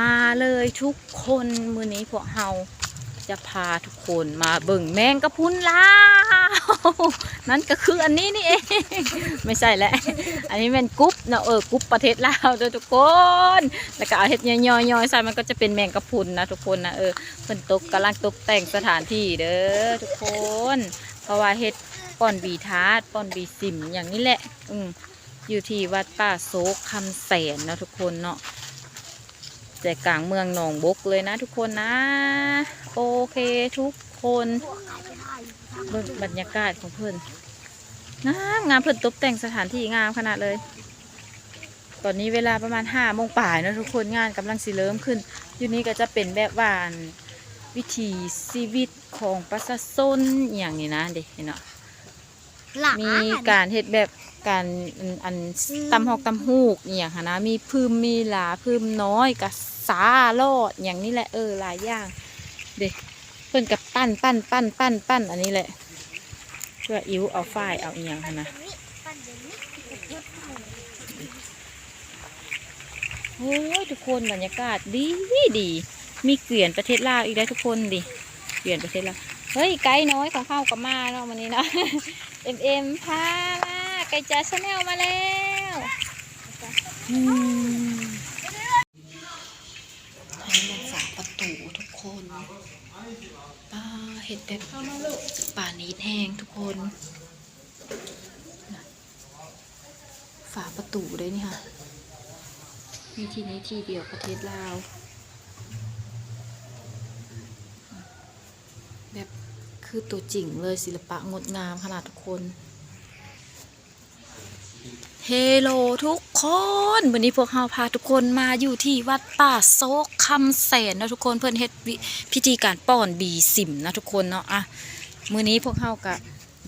มาเลยทุกคนมือนี้พวกเฮาจะพาทุกคนมาเบิ่งแมงกะพุนลาวนั่นก็คืออันนี้นี่เองไม่ใช่แหละ อันนี้เป็นกรุ๊ปเนาะเออกรุ๊ปประเทศลาวเด้อทุกคนแล้วก็เอาเห็ดย่อยๆใส่มันก็จะเป็นแมงกะพุนนะทุกคนนะเออเพิ่นตกกำลังตกแต่งสถานที่เด้อทุกคน เพราะว่าเฮ็ดป้อนบีทาร์ป้อนบีสิมอย่างนี้แหละ อืมอยู่ที่วัดป่าโซกคำแสนนะทุกคนเนาะ ใจกลางเมืองหนองบกเลยนะทุกคนนะ โอเคทุกคนเบิ่งบรรยากาศของเพื่อนงามงามเพื่อนตกแต่งสถานที่งามขนาดเลย ตอนนี้เวลาประมาณห้าโมงป่ายนะทุกคนงานกำลังสิเริ่มขึ้น อยู่นี้ก็จะเป็นแบบว่าอันวิถีชีวิตของประชาชนอหย่างนี้นะเด็กเนาะหลักมีการเฮ็ดแบบ การอันอันตำหอกตำหูกอหย่างหั้นนะมีพึมมีหลาพึมน้อยกับสาลอดอย่างนี้แหละเออหลายอย่างเด็กเพิ่นกับปั้นปั้นปั้นปั้นปั้นอันนี้แหละ เพื่ออิ้วเอาฝ้ายเอาอหย่างหั้นนะโอ้ยทุกคนบรรยากาศดีดีมีเกลื่อนประเทศลาวอีกแล้วทุกคนดิเกลื่อนประเทศลาวเฮ้ยไกด์น้อยของเข้ากับมาเนาะวันนี้เนาะเอ็มเอ็มพามา ไก่จ๋าชาแนลมาแล้วอืมทางลงฝาประตูทุกคนป้าเห็ดแบบป่านี้แห้งทุกคนน่ะฝาประตูเลยนี่ค่ะมีที่นี้ที่เดียวประเทศลาว แบบคือตัวจริงเลยศิลปะงดงามขนาดทุกคน เฮโลทุกคนวันนี้พวกเราพาทุกคนมาอยู่ที่วัดป่าโซกคำแสนนะทุกคนเพื่อนเฮ็ดพิธีการป้อนบีสิมนะทุกคนเนาะอะมือนี้พวกเราก็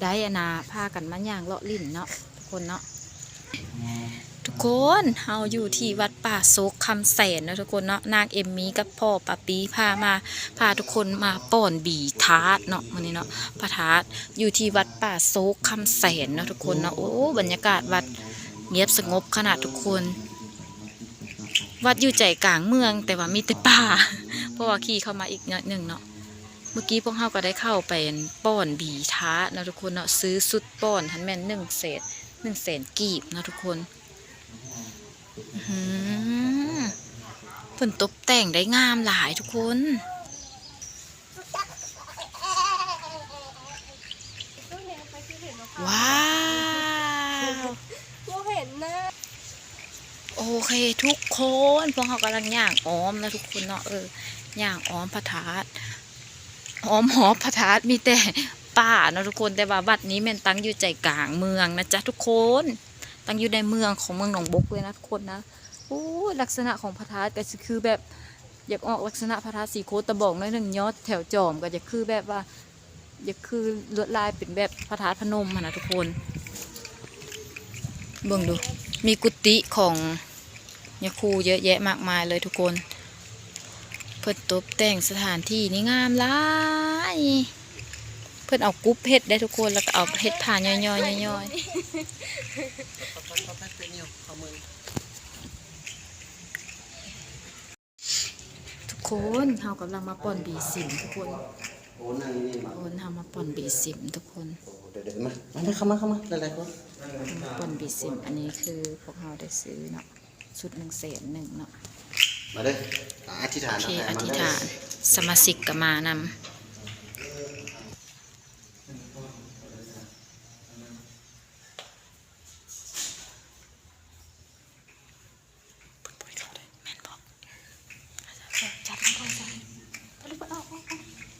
ได้อนาพากันมาย่างเลาะลิ่นเนาะทุกคนเนาะ คนเฮาอยู่ที่วัดป่าโซกคำแสนนะทุกคนเนาะนางเอมมี่กับพ่อปาปีพามาพาทุกคนมาป้อนบีทาร์ตเนาะมื้อนี้เนาะพระทาร์ตอยู่ที่วัดป่าโซกคำแสนนะทุกคนเนาะโอ้บรรยากาศวัดเงียบสงบขนาดทุกคน วัดอยู่ใจกลางเมืองแต่ว่ามีแต่ป่าเพราะว่าขี่เข้ามาอีกนิดหนึ่งเนาะเมื่อกี้พวกเราก็ได้เข้าไปป้อนบีท้านะทุกคนเนาะซื้อสุดป้อนทันแม่นหนึ่งเศษหนึ่งแสนกีบนะทุกคน เพิ่นตกแต่งได้งามหลายทุกคนว้าวกูเห็นนะโอเคทุกคนพวกเขากำลังย่างอ้อมนะทุกคนเนาะเออย่างอ้อมพระธาตุอ้อมหอพระธาตุมีแต่ป่าเนาะทุกคนแต่ว่าวัดนี้แมันตั้งอยู่ใจกลางเมืองนะจ๊ะทุกคน ตั้งอยู่ในเมืองของเมืองหนองบกเลยนะทุกคนนะโอ้ลักษณะของพระธาตุก็คือแบบอยากออกลักษณะพระธาตุสีโคตะบอกน้อยหนึ่งยอดแถวจอมก็จะคือแบบว่าอยากคือลวดลายเป็นแบบพระธาตุพนมนะทุกคนเบิ่งดูมีกุฏิของยาคูเยอะแยะมากมายเลยทุกคน เพิ่นตกแต่งสถานที่นี่งามหลาย พิ่นเอากรุ๊ปเฮ็ดได้ทุกคนแล้วก็เอาเฮ็ดผ่านย่อยๆย่อยๆทุกคนเฮากำลังมาป่อนบีสิมทุกคนโอ้นั่งนี่มาโอนเฮามาป่อนบีสิมทุกคนโอ้เดี๋ยวเดี๋ยวมามามาเข้ามาเข้ามาหลายๆคนมาป่อนบีสิมอันนี้คือพวกเฮาได้ซื้อเนาะชุดหนึ่งแสนหนึ่งเนาะมาเด้ออ่าอธิษฐานโอเคเแผ่อมธิษเด้ฐานสมาชิกก็มานำ จับมันก่อนจับทะลุไปเอกออกออก